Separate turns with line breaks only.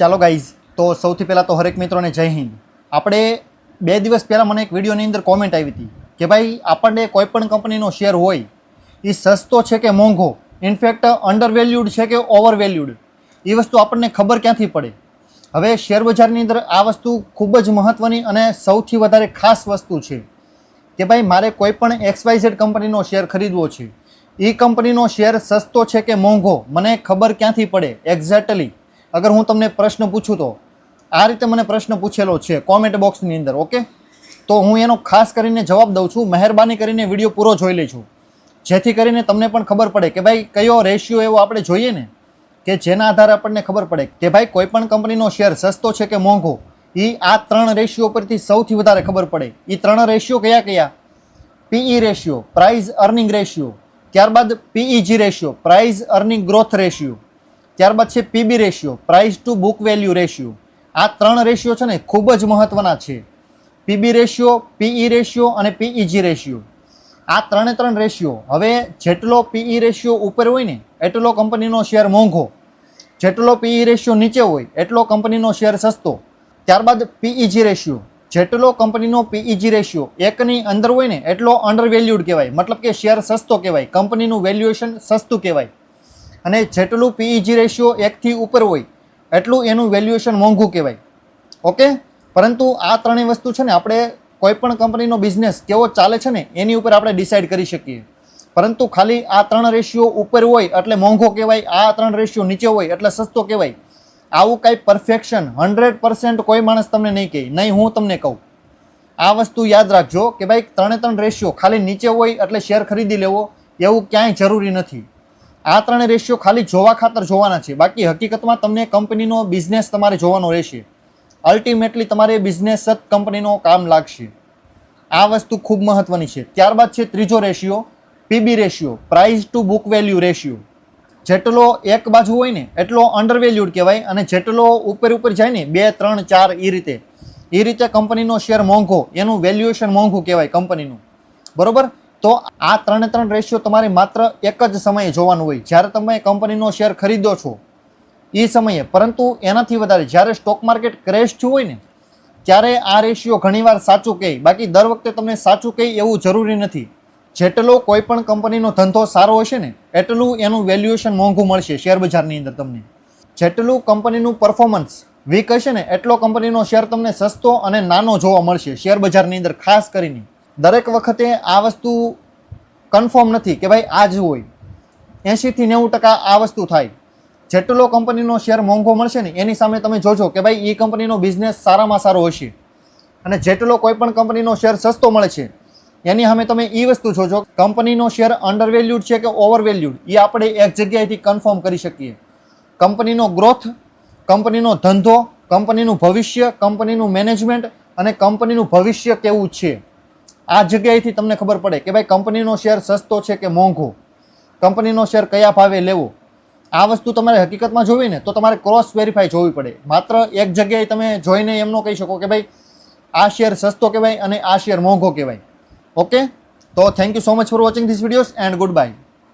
ચાલો ગાઈઝ તો સૌથી પહેલાં તો હરેક મિત્રોને જય હિન્દ. આપણે બે દિવસ પહેલાં મને એક વિડીયોની અંદર કોમેન્ટ આવી હતી કે ભાઈ, આપણને કોઈ પણ કંપનીનો શેર હોય એ સસ્તો છે કે મોંઘો? ઇનફેક્ટ અંડર વેલ્યુડ છે કે ઓવર વેલ્યુડ એ વસ્તુ આપણને ખબર ક્યાંથી પડે? હવે શેર બજારની અંદર આ વસ્તુ ખૂબ જ મહત્ત્વની અને સૌથી વધારે ખાસ વસ્તુ છે કે ભાઈ, મારે કોઈ પણ એક્સવાયઝેડ કંપનીનો શેર ખરીદવો છે. એ કંપનીનો શેર સસ્તો છે કે મોંઘો? મને ખબર ક્યાંથી પડે? એક્ઝેક્ટલી અગર હું તમને પ્રશ્ન પૂછું તો, આ રીતે મને પ્રશ્ન પૂછેલો છે કોમેન્ટ બોક્સની અંદર ઓકે તો હું એનો ખાસ કરીને જવાબ દઉં છું, મહેરબાની કરીને વીડિયો પૂરો જોઈ લેજો. જેથી કરીને તમને પણ ખબર પડે કે ભાઈ, કયો રેશિયો એવો આપણે જોઈએ ને, કે જેના આધારે આપણને ખબર પડે કે ભાઈ, કોઈ પણ કંપનીનો શેર સસ્તો છે કે મોંઘો એ આ ત્રણ રેશિયો પરથી સૌથી વધારે ખબર પડે. એ ત્રણ રેશિયો કયા કયા? P E ratio price earning ratio ત્યારબાદ P E G ratio price earning growth ratio ત્યારબાદ છે P B ratio price to book value ratio. આ ત્રણ રેશિયો છે ને ખૂબ જ મહત્વના છે. પીબી રેશિયો પીઈ રેશિયો અને પીઈજી રેશિયો. આ ત્રણે ત્રણ રેશિયો. હવે જેટલો પીઈ રેશિયો ઉપર હોય ને, એટલો કંપનીનો શેર મોંઘો. જેટલો પીઈ રેશિયો નીચે હોય, એટલો કંપનીનો શેર સસ્તો. ત્યારબાદ પીઈજી રેશિયો. જેટલો કંપનીનો પીઈજી રેશિયો એકની અંદર હોય ને, એટલો અંડર વેલ્યુડ કહેવાય. મતલબ કે શેર સસ્તો કહેવાય. કંપનીનું વેલ્યુએશન સસ્તું કહેવાય. અને જેટલું પીઈજી રેશિયો એકથી ઉપર હોય, એટલું એનું વેલ્યુએશન મોંઘું કહેવાય. ઓકે? પરંતુ આ ત્રણેય વસ્તુ છે ને, આપણે કોઈપણ કંપનીનો બિઝનેસ કેવો ચાલે છે ને, એની ઉપર આપણે ડિસાઇડ કરી શકીએ. પરંતુ ખાલી આ ત્રણ રેશિયો ઉપર હોય, એટલે મોંઘો કહેવાય, આ ત્રણ રેશિયો નીચે હોય, એટલે સસ્તો કહેવાય. આવું કાંઈ પરફેક્શન હંડ્રેડ પર્સન્ટ કોઈ માણસ તમને નહીં કહે, નહીં હું તમને કહું. આ વસ્તુ યાદ રાખજો કે ભાઈ, ત્રણે ત્રણ રેશિયો ખાલી નીચે હોય, એટલે શેર ખરીદી લેવો, એવું ક્યાંય જરૂરી નથી. આ ત્રણે રેશિયો ખાલી જોવા ખાતર જોવાના છે. બાકી હકીકતમાં તમને કંપનીનો બિઝનેસ તમારે જોવાનો રહેશે. અલ્ટિમેટલી તમારે બિઝનેસ જ કંપનીનો કામ લાગશે. આ વસ્તુ ખૂબ મહત્વની છે. ત્યારબાદ છે ત્રીજો ratio P B ratio price to book value ratio. જેટલો એક બાજુ હોય ને, એટલો અંડર વેલ્યુડ કહેવાય અને જેટલો ઉપર ઉપર જાય ને, બે, ત્રણ, ચાર એ રીતે. એ રીતે કંપનીનો શેર મોંઘો, એનું વેલ્યુએશન મોંઘું કહેવાય કંપનીનું. બરોબર? તો આ ત્રણે ત્રણ રેશિયો તમારે માત્ર એક જ સમયે જોવાનું હોય. જ્યારે તમે કંપનીનો શેર ખરીદો છો એ સમયે. પરંતુ એનાથી વધારે જ્યારે સ્ટોક માર્કેટ ક્રેશ થયું હોય ને, ત્યારે આ રેશિયો ઘણીવાર સાચું કહે. બાકી દર વખતે તમને સાચું કહે એવું જરૂરી નથી. જેટલો કોઈ પણ કંપનીનો ધંધો સારો હશે ને, એટલું એનું વેલ્યુએશન મોંઘું મળશે શેર બજારની અંદર તમને. જેટલું કંપનીનું પરફોર્મન્સ વીક હશે ને, એટલો કંપનીનો શેર તમને સસ્તો અને નાનો જોવા મળશે શેર બજારની અંદર, ખાસ કરીને. દરેક વખતે આ વસ્તુ કન્ફર્મ નથી કે ભાઈ આ જ હોય. એંશીથી નેવું ટકા આ વસ્તુ થાય. જેટલો કંપનીનો શેર મોંઘો મળશે ને, એની સામે તમે જોજો કે ભાઈ એ કંપનીનો બિઝનેસ સારામાં સારો હશે. અને જેટલો કોઈ પણ કંપનીનો શેર સસ્તો મળે છે, એની સામે તમે એ વસ્તુ જોજો, કંપનીનો શેર અંડર વેલ્યુડ છે કે ઓવર વેલ્યુડ એ આપણે એક જગ્યાએથી કન્ફર્મ કરી શકીએ. કંપનીનો ગ્રોથ કંપનીનો ધંધો, કંપનીનું ભવિષ્ય, કંપનીનું મેનેજમેન્ટ અને કંપનીનું ભવિષ્ય કેવું છે. આ જગ્યાએથી તમને ખબર પડે કે ભાઈ કંપનીનો શેર સસ્તો છે કે મોંઘો? કંપનીનો શેર કયા ભાવે લેવો? આ વસ્તુ તમારે હકીકતમાં જોવી ને તો તમારે ક્રોસ વેરીફાઈ જોવી પડે. માત્ર એક જગ્યાએ તમે જોઈને એમ ન કહી શકો કે ભાઈ આ શેર સસ્તો કહેવાય અને આ શેર મોંઘો કહેવાય. ઓકે તો thank you so much for watching this videos and good bye